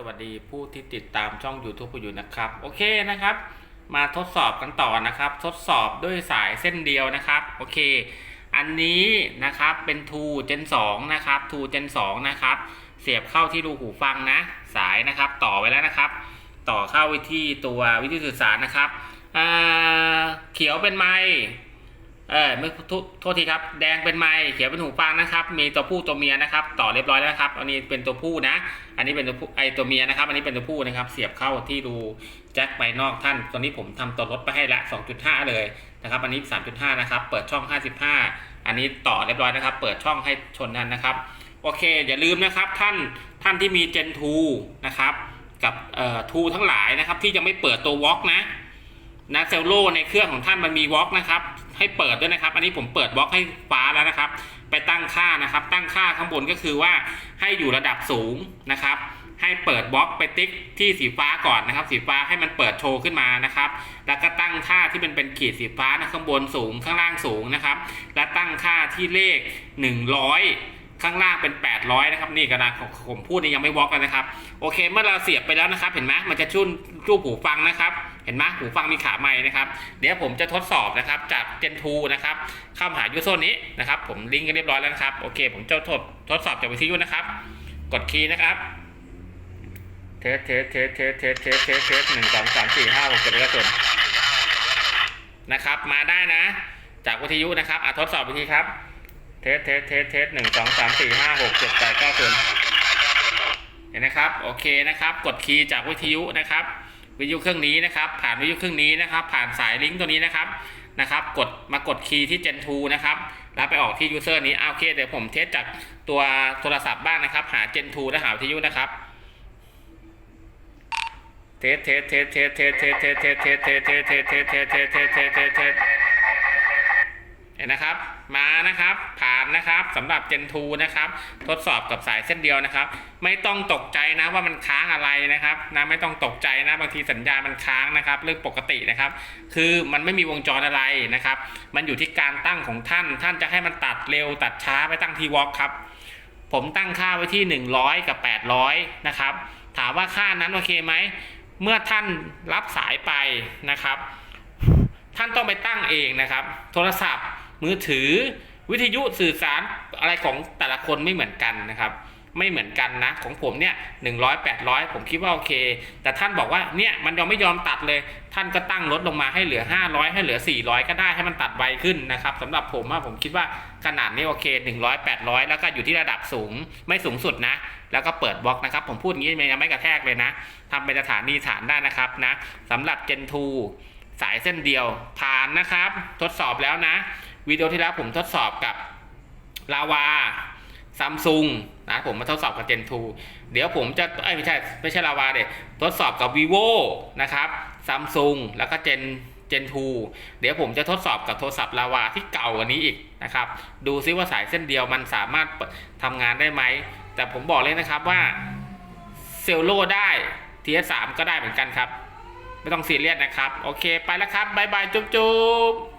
สวัสดีผู้ที่ติดตามช่อง YouTube อยู่นะครับ โอเคนะครับ มาทดสอบกันต่อนะครับ ทดสอบด้วยสายเส้นเดียวนะครับ โอเค อันนี้นะครับเป็น2 Gen 2นะครับ2 Gen 2นะครับ เสียบเข้าที่รูหูฟังนะ สายนะครับต่อไว้แล้วนะครับ ต่อเข้าไปที่ตัววิทยุสื่อสารนะครับอ่าเขียวเป็นไม เออไม่โทษโทษทีครับ แดงเป็นไม้เขียวเป็นหูฟังนะครับ มีตัวผู้ตัวเมียนะครับ ต่อเรียบร้อยแล้วครับ อันนี้เป็นตัวผู้นะ อันนี้เป็นตัวผู้ไอตัวเมียนะครับ อันนี้เป็นตัวผู้นะครับ เสียบเข้าที่รูแจ็คไปนอกท่าน ตอนนี้ผมทำตัวรถไปให้ละ 2.5 เลยนะครับ อันนี้ 3.5 นะครับ เปิดช่อง 55 อันนี้ต่อเรียบร้อยนะครับ เปิดช่องให้ชนกันนะครับ โอเค อย่าลืมนะครับท่าน ท่านที่มี Gen 2นะครับ กับเอ่อ2ทั้งหลายนะครับ ที่ยังไม่เปิดตัววอล์กนะนะเซลโลในเครื่องของท่านมันมีวอล์กนะครับ ให้เปิดด้วยนะครับ อันนี้ผมเปิดวอล์กให้ฟ้าแล้วนะครับ ไปตั้งค่านะครับ ตั้งค่าข้างบนก็คือว่าให้อยู่ระดับสูงนะครับ ให้เปิดบล็อกไปติ๊กที่สีฟ้าก่อนนะครับ สีฟ้าให้มันเปิดโชว์ขึ้นมานะครับ แล้วก็ตั้งค่าที่มันเป็นขีดสีฟ้านะข้างบนสูงข้างล่างสูงนะครับ และตั้งค่าที่เลข 100ข้างล่างเป็น 800 นะครับ นี่กระดาษของผมพูดนี่ยังไม่วอล์กเลยนะครับ โอเค เมื่อเราเสียบไปแล้วนะครับ เห็นไหมมันจะชุ่นรูปหูฟังนะครับ เห็นไหมหูฟังมีขาไม้นะครับ เดี๋ยวผมจะทดสอบนะครับจาก Gen 2นะครับเข้าหายูโซนนี้นะครับ ผมลิงก์กันเรียบร้อยแล้วครับโอเคผมจะทดทดสอบจากวิทยุนะครับ กดคีย์นะครับเทสเทสเทสเทสเทสเทสเทสเทสหนึ่งสองสามสี่ห้าหกเจ็ดแปดเก้าสิบนะครับ มาได้นะ จากวิทยุนะครับอะทดสอบวิธีครับ เทสเทสเทสเทสหนึ่งสองสามสี่ห้าหกเจ็ดแปดเก้าสิบเห็นนะครับ โอเคนะครับ กดคีย์จากวิทยุนะครับ วิทยุเครื่องนี้นะครับ ผ่านวิทยุเครื่องนี้นะครับ ผ่านสายลิงก์ตัวนี้นะครับนะครับ กดมากดคีย์ที่ Gen 2นะครับแล้วไปออกที่ยูเซอร์นี้อะโอเคเดี๋ยวผมเทสจากตัวโทรศัพท์บ้างนะครับ หา Gen 2และหาวิทยุนะครับเทสเทสเทสเทสเทสเทสเทสเทสเทสเทสเทสเทสเทสเทสเทสเทส เห็นนะครับ มานะครับ ผ่านนะครับสำหรับ Gen 2นะครับ ทดสอบกับสายเส้นเดียวนะครับ ไม่ต้องตกใจนะว่ามันค้างอะไรนะครับนะไม่ต้องตกใจนะบางทีสัญญาณมันค้างนะครับเรื่องปกตินะครับ คือมันไม่มีวงจรอะไรนะครับ มันอยู่ที่การตั้งของท่าน ท่านจะให้มันตัดเร็วตัดช้าไปตั้งทีวอล์กครับ ผมตั้งค่าไว้ที่ 100 กับ 800 นะครับ ถามว่าค่านั้นโอเคไหมเมื่อท่านรับสายไปนะครับ ท่านต้องไปตั้งเองนะครับ โทรศัพท์ มือถือวิทยุสื่อสารอะไรของแต่ละคนไม่เหมือนกันนะครับ ไม่เหมือนกันนะ ของผมเนี่ยหนึ่งร้อยแปดร้อยผมคิดว่าโอเค แต่ท่านบอกว่าเนี่ยมันยังไม่ยอมตัดเลย ท่านก็ตั้งลดลงมาให้เหลือ500ให้เหลือ400ก็ได้ให้มันตัดไวขึ้นนะครับสำหรับผมว่าผมคิดว่าขนาดนี้โอเค100 800แปดร้อยแล้วก็อยู่ที่ระดับสูงไม่สูงสุดนะ แล้วก็เปิดบล็อกนะครับ ผมพูดอย่างนี้ยังไม่กระแทกเลยนะทำเป็นสถานีฐานได้นะครับนะสำหรับ Gen 2สายเส้นเดียวผ่านนะครับ ทดสอบแล้วนะ วิดีโอที่แล้วผมทดสอบกับลาวาซัมซุงนะผมมาทดสอบกับ Gen 2เดี๋ยวผมจะเอ้ยไม่ใช่ไม่ใช่ลาวาเด็ทดสอบกับ vivo นะครับซัมซุงแล้วก็ Gen Gen 2เดี๋ยวผมจะทดสอบกับโทรศัพท์ลาวาที่เก่ากว่านี้อีกนะครับ ดูซิว่าสายเส้นเดียวมันสามารถทำงานได้ไหม แต่ผมบอกเลยนะครับว่าเซลโลได้ TS3 ก็ได้เหมือนกันครับ ไม่ต้องซีเรียสนะครับ โอเค ไปแล้วครับบ๊ายบาย จุ๊บจุ๊บ